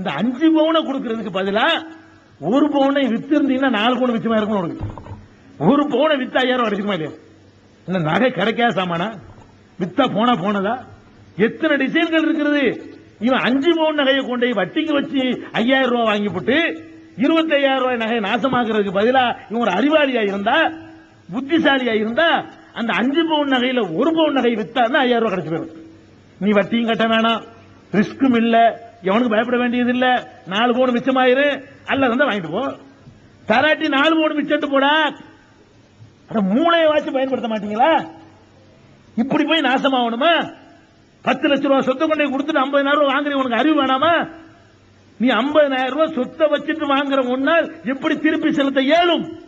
இந்த அஞ்சு பவுனை கொடுக்கறதுக்கு பதிலா ஒரு பவுனை வித்து இருந்தீங்கன்னா நாலு பவுன் மிச்சமா இருக்கும் உனக்கு. ஒரு பவுனை வித்து ஐயாயிரம் அடிச்சுக்குமா இல்லையா இந்த நகை கிடைக்காத சாமானா? வித்தா போனா போனதா? எத்தனை டிசைன்கள் இருக்கிறது இவன் அஞ்சு பவுன் நகையை கொண்டு போய் வட்டிக்கு வச்சு ஐயாயிரம் ரூபாய் வாங்கி போட்டு இருபத்தி ஐயாயிரம் ரூபாய் நகையை நாசமாக்குறதுக்கு பதிலா இவன் ஒரு அறிவாளியா இருந்தா புத்திசாலியா இருந்தா அந்த அஞ்சு பவுன் நகையில ஒரு பவுன் நகை வித்தா ஐயாயிரம் ரூபாய் கிடைச்சு போயிடும். நீ வட்டியும் கட்ட வேணாம். ரிஸ்க்கும் இல்லை. எவனுக்கு பயப்பட வேண்டியது இல்ல நாலு பவுன் மிச்சமாயிரு. அல்ல தான் வாங்கிட்டு போ. தராட்டி நாலு பவுன் மிச்சம் போடா. அட மூளையை வாச்சு பயன்படுத்த மாட்டீங்களா? இப்படி போய் நாசமாகணுமா? பத்து லட்ச ரூபாய் சொத்தை கொண்டு கொடுத்துட்டு ஐம்பதாயிரம் ரூபாய் வாங்குறீங்க. உனக்கு அறிவு வேணாமா? நீ ஐம்பதாயிரம் ரூபாய் சொத்தை வச்சுட்டு வாங்குற முன்னால் எப்படி திருப்பி செலுத்த இயலும்?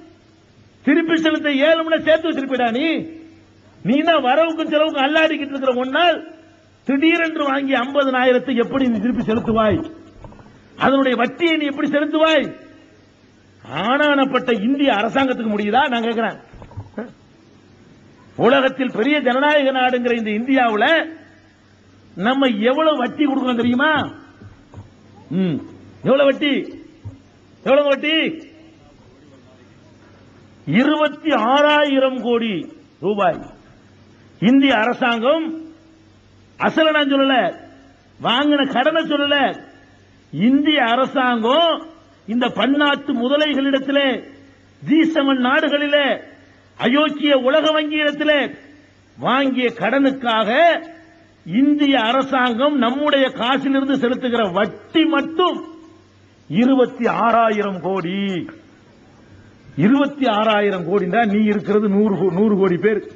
திருப்பி செலுத்த இயலும்னு சேர்த்து வச்சிருப்பிடா நீ. நீ தான் வரவுக்கும் செலவுக்கும் அல்லாடிக்கிட்டு இருக்கிற முன்னால் திடீரென்று வாங்கி ஐம்பதனாயிரத்தை எப்படி நீ திருப்பி செலுத்துவாய்? அதனுடைய வட்டியை நீ எப்படி செலுத்துவாய்? ஆனானப்பட்ட இந்திய அரசாங்கத்துக்கு முடியுதா? நான் கேட்கிறேன் உலகத்தில் பெரிய ஜனநாயக நாடுங்கிற இந்த இந்தியாவில் நம்ம எவ்வளவு வட்டி கொடுக்கணும் தெரியுமா? எவ்வளவு வட்டி? எவ்வளவு வட்டி? இருபத்தி ஆறாயிரம் கோடி ரூபாய். இந்திய அரசாங்கம் அசல நான் சொல்லல. வாங்கின கடனை சொல்லல. இந்திய அரசாங்கம் இந்த பன்னாட்டு முதலைகளிடத்திலே ஜி செவன் நாடுகளிலே அயோக்கிய உலக வங்கியிடத்திலே வாங்கிய கடனுக்காக இந்திய அரசாங்கம் நம்முடைய காசிலிருந்து செலுத்துகிற வட்டி மட்டும் இருபத்தி ஆறாயிரம் கோடி. இருபத்தி ஆறாயிரம் கோடி நீ இருக்கிறது நூறு கோ- நூறு கோடி பேர்.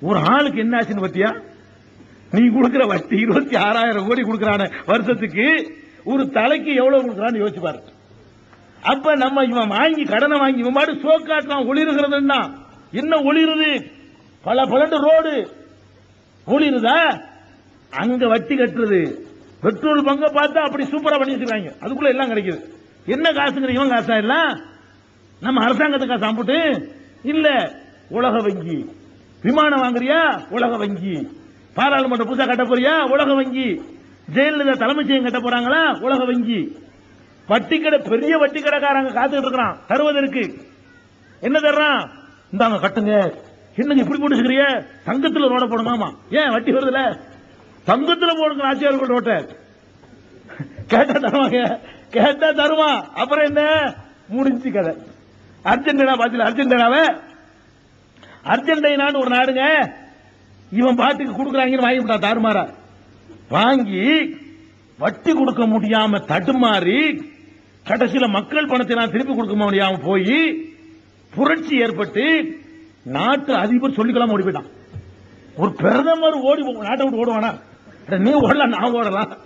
ஒரு ஆளுக்கு என்ன ஆச்சுன்னு பத்தியா நீ கொடுக்கிற வட்டி இருபத்தி ஆறாயிரம் கோடி கொடுக்கறான வருஷத்துக்கு. ஒரு தலைக்கு எவ்வளவு கொடுக்கறான்னு யோசிச்சு பாரு. அப்ப நம்ம இவன் வாங்கி கடனை வாங்கி இவன் மாடு சோக்காட்டலாம் ஒளிருகிறதுன்னா. என்ன ஒளிருது? பல பலண்டு ரோடு. ஒளிருதா? அங்க வட்டி கட்டுறது. பெட்ரோல் பங்க பார்த்தா அப்படி சூப்பரா பண்ணி வச்சிருக்காங்க அதுக்குள்ள எல்லாம் கிடைக்குது. என்ன காசுங்கிற இவன் காசா இல்ல நம்ம அரசாங்கத்துக்கு காசு அம்புட்டு இல்ல உலக வங்கி. விமானம் வாங்குறியா? உலக வங்கி. பாராளுமன்ற புதுசா கட்ட போறியா? உலக வங்கி. ஜெயலலிதா தலைமைச் செயலம் கட்ட போறாங்களா? உலக வங்கி. வட்டி கடை பெரிய வட்டி கடைக்காரங்க காத்துக்கிட்டு இருக்கிறான். தருவதற்கு என்ன தர்றான் இந்தாங்க கட்டுங்க. என்னங்க இப்படி போட்டுக்கிறிய தங்கத்துல ரோட போடுமாமா ஏன் வட்டி வருதுல? தங்கத்துல போடுங்க ஆட்சியாளர்கள் ரோட்ட கேட்டா தருவாங்க. கேட்டா தருவான் அப்புறம் என்ன? முடிஞ்சு கதை. அர்ஜென்டினா பாத்தீங்களா அர்ஜென்டினாவை? அர்ஜென்டினான்னு ஒரு நாடுங்க. இவன் பாட்டுக்கு கொடுக்குறாங்கன்னு வாங்கி விட்டா தாறுமாறா? வாங்கி வட்டி கொடுக்க முடியாம தடுமாறி கடைசியில மக்கள் பணத்தை நான் திருப்பி கொடுக்க முடியாம போய் புரட்சி ஏற்பட்டு நாட்டு அதிபர் சொல்லிக்கலாம் ஓடி போயிட்டான். ஒரு பிரதமர் ஓடி நாட்டை விட்டு ஓடுவானா? நீ ஓடலாம் நான் ஓடலாம்.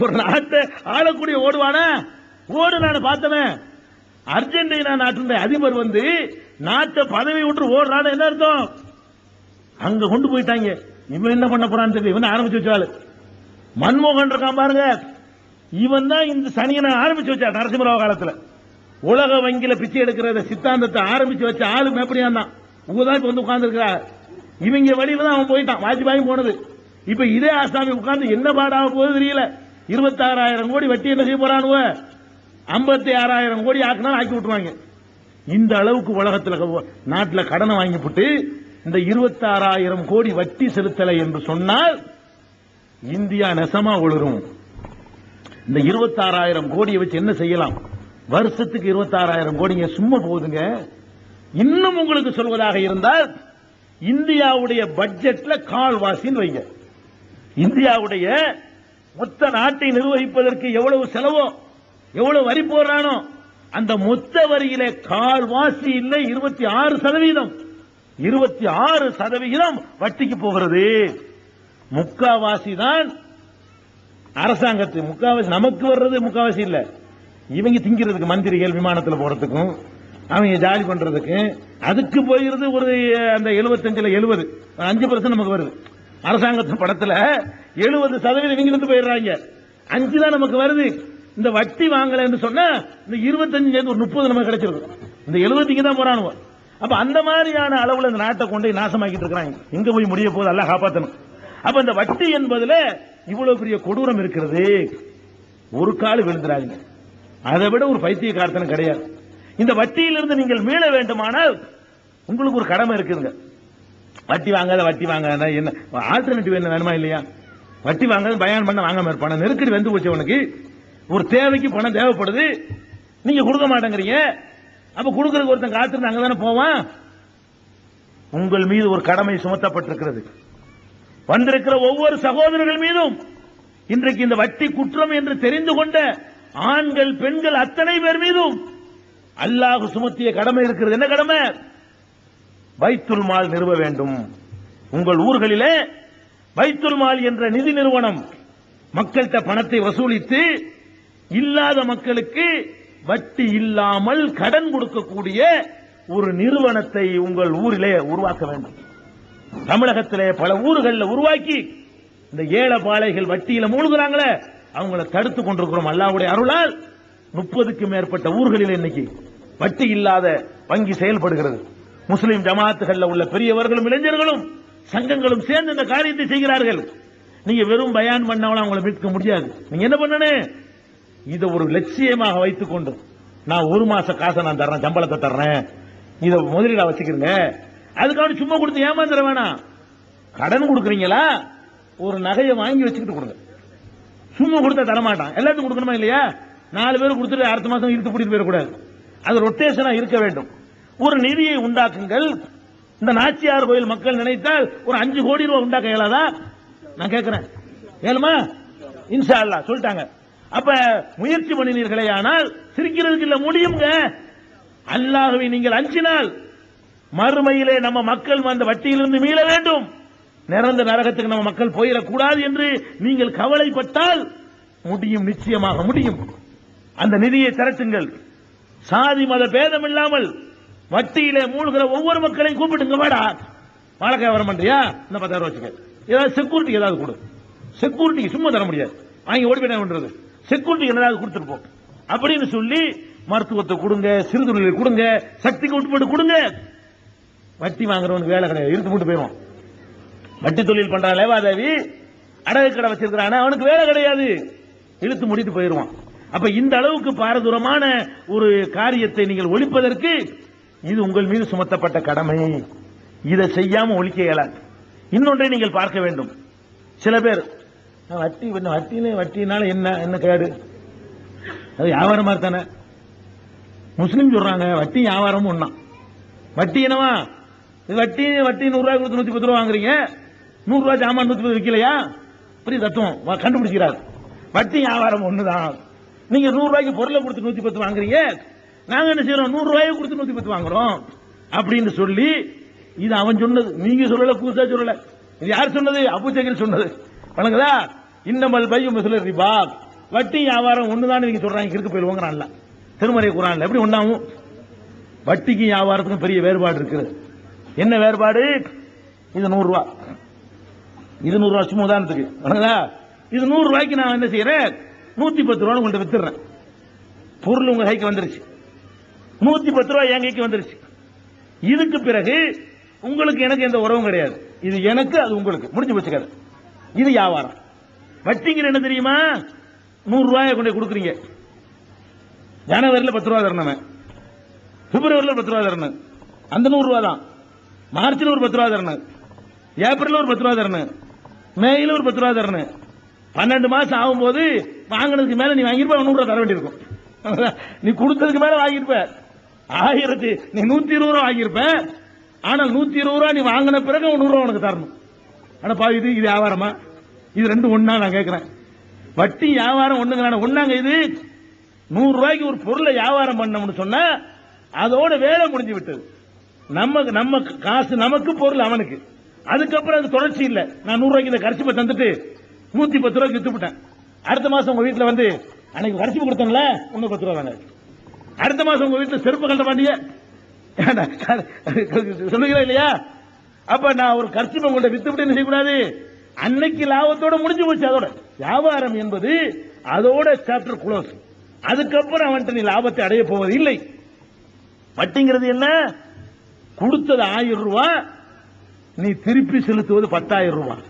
ஒரு நாட்டை ஆளக்கூடிய ஓடுவானா? ஓடு நான் பார்த்தவன். அர்ஜென்டினா நாட்டினுடைய அதிபர் வந்து நாட்டை பதவி விட்டு ஓடுறான்னு என்ன அர்த்தம்? அங்க கொண்டு போயிட்டாங்க. இவன் என்ன பண்ண போறான்னு தெரியல. இவன் ஆரம்பிச்சு வச்சாள் மன்மோகன் இருக்கான் பாருங்க. இவன் தான் இந்த சனியனை ஆரம்பிச்சு வச்சா நரசிம்மராவ காலத்துல. உலக வங்கியில பிச்சை எடுக்கிற சித்தாந்தத்தை ஆரம்பிச்சு வச்ச ஆளு மேப்படியான் தான்? உங்கதான் இப்ப வந்து உட்கார்ந்து இவங்க வழியில தான் அவன் போயிட்டான். வாஜ்பாயும் போனது. இப்ப இதே ஆசாமி உட்கார்ந்து என்ன பாடாக போகுது தெரியல. இருபத்தாறாயிரம் கோடி வட்டி என்ன செய்ய போறானுவ? ஐம்பத்தி ஆறாயிரம் கோடி ஆக்கினாலும் ஆக்கி விட்டுருவாங்க. இந்த அளவுக்கு உலகத்துல நாட்டுல கடனை வாங்கி போட்டு இந்த இருபத்தாறாயிரம் கோடி வட்டி செலுத்தலை என்று சொன்னால் இந்தியா நெசமா ஒளிரும் இந்த இருபத்தாறாயிரம் கோடியை வச்சு என்ன செய்யலாம்? வருஷத்துக்கு இருபத்தாறாயிரம் கோடிங்க சும்மா போகுதுங்க. இன்னும் உங்களுக்கு சொல்வதாக இருந்தால் இந்தியாவுடைய பட்ஜெட்ல கால்வாசின்னு வைங்க. இந்தியாவுடைய மொத்த நாட்டை நிர்வகிப்பதற்கு எவ்வளவு செலவோ எவ்வளவு வரி போடுறானோ அந்த மொத்த வரியில கால்வாசி இல்லை இருபத்தி ஆறு சதவீதம். இருபத்தி ஆறு சதவிகிதம் வட்டிக்கு போகிறது. முக்காவாசி தான் அரசாங்கத்து முக்காவாசி நமக்கு வர்றது முக்காவாசி இல்ல. இவங்க திங்கிறதுக்கு மந்திரிகள் விமானத்தில் போறதுக்கும் அவங்க ஜாலி பண்றதுக்கு அதுக்கு போயிருது ஒரு அந்த எழுபத்தஞ்சுல எழுபது அஞ்சு பர்சன்ட் நமக்கு வருது. அரசாங்கத்து படத்துல எழுபது சதவீதம் இவங்க இருந்து போயிடுறாங்க. அஞ்சு தான் நமக்கு வருது. இந்த வட்டி வாங்கலைன்னு சொன்னா இந்த இருபத்தஞ்சு சேர்ந்து ஒரு முப்பது நமக்கு கிடைச்சிருக்கும். இந்த எழுபதுக்கு தான் போறானுவோம் அப்ப அந்த மாதிரியான அளவுல இந்த நாட்டை கொண்டு போய் நாசமாக்கிட்டு இருக்கிறாங்க. எங்க போய் முடிய போகுது? எல்லாம் காப்பாத்தணும். அப்ப இந்த வட்டி என்பதுல இவ்வளவு பெரிய கொடூரம் இருக்கிறது. ஒரு கால் விழுந்துறாங்க அதை விட ஒரு பைத்தியக்காரத்தனம் கிடையாது. இந்த வட்டியிலிருந்து நீங்கள் மீள வேண்டுமானால் உங்களுக்கு ஒரு கடமை இருக்குதுங்க. வட்டி வாங்காத வட்டி வாங்காத என்ன ஆல்டர்னேட்டிவ் என்ன வேணுமா இல்லையா? வட்டி வாங்காத பயன் பண்ண வாங்காம இருப்பான? நெருக்கடி வந்து போச்சு உனக்கு ஒரு தேவைக்கு பணம் தேவைப்படுது. நீங்க கொடுக்க மாட்டேங்கிறீங்க. அப்ப கொடுக்கறதுக்கு ஒருத்தன் காத்திருந்து அங்க தானே போவான்? உங்கள் மீது ஒரு கடமை சுமத்தப்பட்டிருக்கிறது. வந்திருக்கிற ஒவ்வொரு சகோதரர்கள் மீதும் இன்றைக்கு இந்த வட்டி குற்றம் என்று தெரிந்து கொண்ட ஆண்கள் பெண்கள் அத்தனை பேர் மீதும் அல்லாஹ் சுமத்திய கடமை இருக்கிறது. என்ன கடமை? வைத்துல் மால் நிறுவ வேண்டும். உங்கள் ஊர்களிலே வைத்துல் மால் என்ற நிதி நிறுவனம் மக்கள்கிட்ட பணத்தை வசூலித்து இல்லாத மக்களுக்கு வட்டி இல்லாமல் கடன் கொடுக்கக்கூடிய ஒரு நிறுவனத்தை உங்கள் ஊரிலே உருவாக்க வேண்டும். தமிழகத்திலே பல ஊர்களில் உருவாக்கி இந்த ஏழை பாளைகள் வட்டியில மூழ்குறாங்களே அவங்கள தடுத்து கொண்டிருக்கிறோம் அல்லாவுடைய அருளால். முப்பதுக்கு மேற்பட்ட ஊர்களில் இன்னைக்கு வட்டி இல்லாத வங்கி செயல்படுகிறது. முஸ்லிம் ஜமாத்துகள்ல உள்ள பெரியவர்களும் இளைஞர்களும் சங்கங்களும் சேர்ந்து இந்த காரியத்தை செய்கிறார்கள். நீங்க வெறும் பயான் பண்ணவன அவங்களை மீட்க முடியாது. நீங்க என்ன பண்ணணும்? இதை ஒரு லட்சியமாக வைத்துக் கொண்டு நான் ஒரு மாச காசை நான் தர்றேன் சம்பளத்தை தர்றேன். இதை முதலீடா வச்சுக்கிறேங்க அதுக்காக சும்மா கொடுத்து ஏமாந்துட வேணாம். கடன் கொடுக்குறீங்களா? ஒரு நகையை வாங்கி வச்சுக்கிட்டு கொடுங்க. சும்மா கொடுத்தா தரமாட்டான். எல்லாத்துக்கும் கொடுக்கணுமா இல்லையா? நாலு பேர் கொடுத்துட்டு அடுத்த மாசம் இழுத்து கூட்டிட்டு போயிடக்கூடாது. அது ரொட்டேஷனா இருக்க வேண்டும். ஒரு நிதியை உண்டாக்குங்கள். இந்த நாச்சியார் கோயில் மக்கள் நினைத்தால் ஒரு அஞ்சு கோடி ரூபாய் உண்டாக்க இயலாதா? நான் கேட்கிறேன் ஏழுமா இன்ஷா அல்லாஹ் சொல்லிட்டாங்க. அப்ப முயற்சி பண்ணினீர்களே ஆனால் சிரிக்கிறதுக்கு இல்ல முடியுங்க. அல்லாஹ்வை நீங்கள் அஞ்சினால் மறுமையிலே நம்ம மக்கள் அந்த வட்டியிலிருந்து மீள வேண்டும். நிறந்த நரகத்துக்கு நம்ம மக்கள் போயிடக்கூடாது என்று நீங்கள் கவலைப்பட்டால் முடியும் நிச்சயமாக முடியும். அந்த நிதியை திரட்டுங்கள். சாதி மத பேதம் இல்லாமல் வட்டியிலே மூழ்கிற ஒவ்வொரு மக்களையும் கூப்பிட்டுங்க வாடா. வாழக்காய் வர மாட்டியா? இந்த பத்தாயிரம் ரூபாய் வச்சுக்க. ஏதாவது செக்யூரிட்டி ஏதாவது கொடு. செக்யூரிட்டி சும்மா தர முடியாது. வாங்கி ஓடி போய் என்ன பண்றது? செக்யூரிட்டி ஏதாவது கொடுத்துருப்போம் அப்படின்னு சொல்லி மருத்துவத்தை கொடுங்க சிறுதொழிலை கொடுங்க சக்திக்கு உட்பட்டு கொடுங்க. வட்டி வாங்குறவனுக்கு வேலை கிடையாது. இழுத்து போட்டு போயிடும் வட்டி தொழில் பண்றான் லேவாதேவி. அடகு கடை வச்சிருக்கிறான் அவனுக்கு வேலை கிடையாது. இழுத்து முடித்து போயிடுவான். அப்ப இந்த அளவுக்கு பாரதூரமான ஒரு காரியத்தை நீங்கள் ஒழிப்பதற்கு இது உங்கள் மீது சுமத்தப்பட்ட கடமை. இதை செய்யாம ஒழிக்க இயலாது. இன்னொன்றை நீங்கள் பார்க்க வேண்டும். சில பேர் வட்டி பண்ண வட்டின்னு வட்டினால என்ன என்ன கேடு? அது வியாபாரமா தானே முஸ்லீம் சொல்றாங்க வட்டி வியாபாரமும் ஒண்ணா. வட்டி என்னவா? இது வட்டி வட்டி நூறு ரூபாய் கொடுத்து நூத்தி பத்து ரூபா வாங்குறீங்க. நூறு ரூபாய் ஜாமான் நூத்தி பத்து விற்கலையா? பெரிய தத்துவம் வ- கண்டுபிடிக்கிறார் வட்டி வியாபாரம் ஒண்ணுதான். நீங்க நூறு ரூபாய்க்கு பொருளை கொடுத்து நூத்தி பத்து வாங்குறீங்க. நாங்க என்ன செய்யறோம்? நூறு ரூபாயை கொடுத்து நூத்தி பத்து வாங்குறோம். அப்படின்னு சொல்லி இது அவன் சொன்னது. நீங்க சொல்லல கூசா சொல்லல. இது யார் சொன்னது? அபுஜகல் சொன்னது. வழங்குதா இன்னமல் பையும் மிஸ்ல ரிபா வட்டி வியாபாரம் ஒண்ணுதான் நீங்க சொல்றாங்க கிறுக்கு போயிடுவோங்கிறான்ல திருமறை குரான்ல எப்படி ஒண்ணாவும்? வட்டிக்கு வியாபாரத்துக்கும் பெரிய வேறுபாடு இருக்குது. என்ன வேறுபாடு? இது நூறு ரூபா இது நூறு ரூபா சும்மா உதாரணத்துக்கு. வணங்குதா இது நூறு ரூபாய்க்கு நான் என்ன செய்யறேன் நூத்தி பத்து ரூபா உங்கள்கிட்ட வித்துறேன் பொருள் உங்க கைக்கு வந்துருச்சு. நூத்தி பத்து ரூபாய் என் கைக்கு வந்துருச்சு. இதுக்கு பிறகு உங்களுக்கு எனக்கு எந்த உறவும் கிடையாது. இது எனக்கு அது உங்களுக்கு. முடிஞ்சு வச்சுக்காது இது வியாபாரம். வட்டிங்கிற என்ன தெரியுமா? நூறு ரூபாய் கொண்டு போய் கொடுக்குறீங்க. ஜனவரியில் பத்து ரூபா தரணும் பிப்ரவரியில் பத்து ரூபா தரணும். அந்த நூறு ரூபா தான். மார்ச்ல ஒரு பத்து ரூபா தரணும். ஏப்ரல்ல ஒரு பத்து ரூபா தரணும். மேயில ஒரு பத்து ரூபா தரணும். பன்னெண்டு மாசம் ஆகும்போது வாங்கினதுக்கு மேல நீ வாங்கியிருப்ப நூறு ரூபா தர வேண்டியிருக்கும். நீ கொடுத்ததுக்கு மேல வாங்கியிருப்ப. ஆயிரத்தி நீ நூத்தி இருபது ரூபா வாங்கியிருப்ப. ஆனால் நூத்தி இருபது ரூபா நீ வாங்கின பிறகு நூறு ரூபா உனக்கு தரணும். ஆனா பா இது இது வியாபாரமா? இது ரெண்டு ஒன்னா நான் கேட்கிறேன் வட்டி வியாபாரம் ஒண்ணுங்கிறான ஒண்ணாங்க இது? நூறு ரூபாய்க்கு ஒரு பொருளை வியாபாரம் பண்ணோம்னு சொன்னா அதோட வேலை முடிஞ்சு விட்டது. நமக்கு நம்ம காசு நமக்கு பொருள் அவனுக்கு. அதுக்கப்புறம் அது தொடர்ச்சி இல்லை. நான் நூறு ரூபாய்க்கு இந்த கரிசிப்பை தந்துட்டு நூத்தி பத்து ரூபாய்க்கு வித்துவிட்டேன் அடுத்த மாசம் உங்க வீட்டுல வந்து அன்னைக்கு கரிசிப்பு கொடுத்தோம்ல ஒன்னு பத்து ரூபா தாங்க அடுத்த மாசம் உங்க வீட்டுல செருப்பு கண்ட மாட்டீங்க சொல்லுகிறேன் இல்லையா? அப்ப நான் ஒரு கர்ச்சிப்பை கொண்ட வித்து விட்டு செய்யக்கூடாது? அன்னைக்கு லாபத்தோட முடிஞ்சு போச்சு அதோட. வியாபாரம் என்பது அதோட சாப்டர் குளோஸ் அதுக்கப்புறம் அவன்கிட்ட நீ லாபத்தை அடைய போவது இல்லை. வட்டிங்கிறது என்ன? கொடுத்தது ஆயிரம் ரூபாய் நீ திருப்பி செலுத்துவது பத்தாயிரம் ரூபாய்.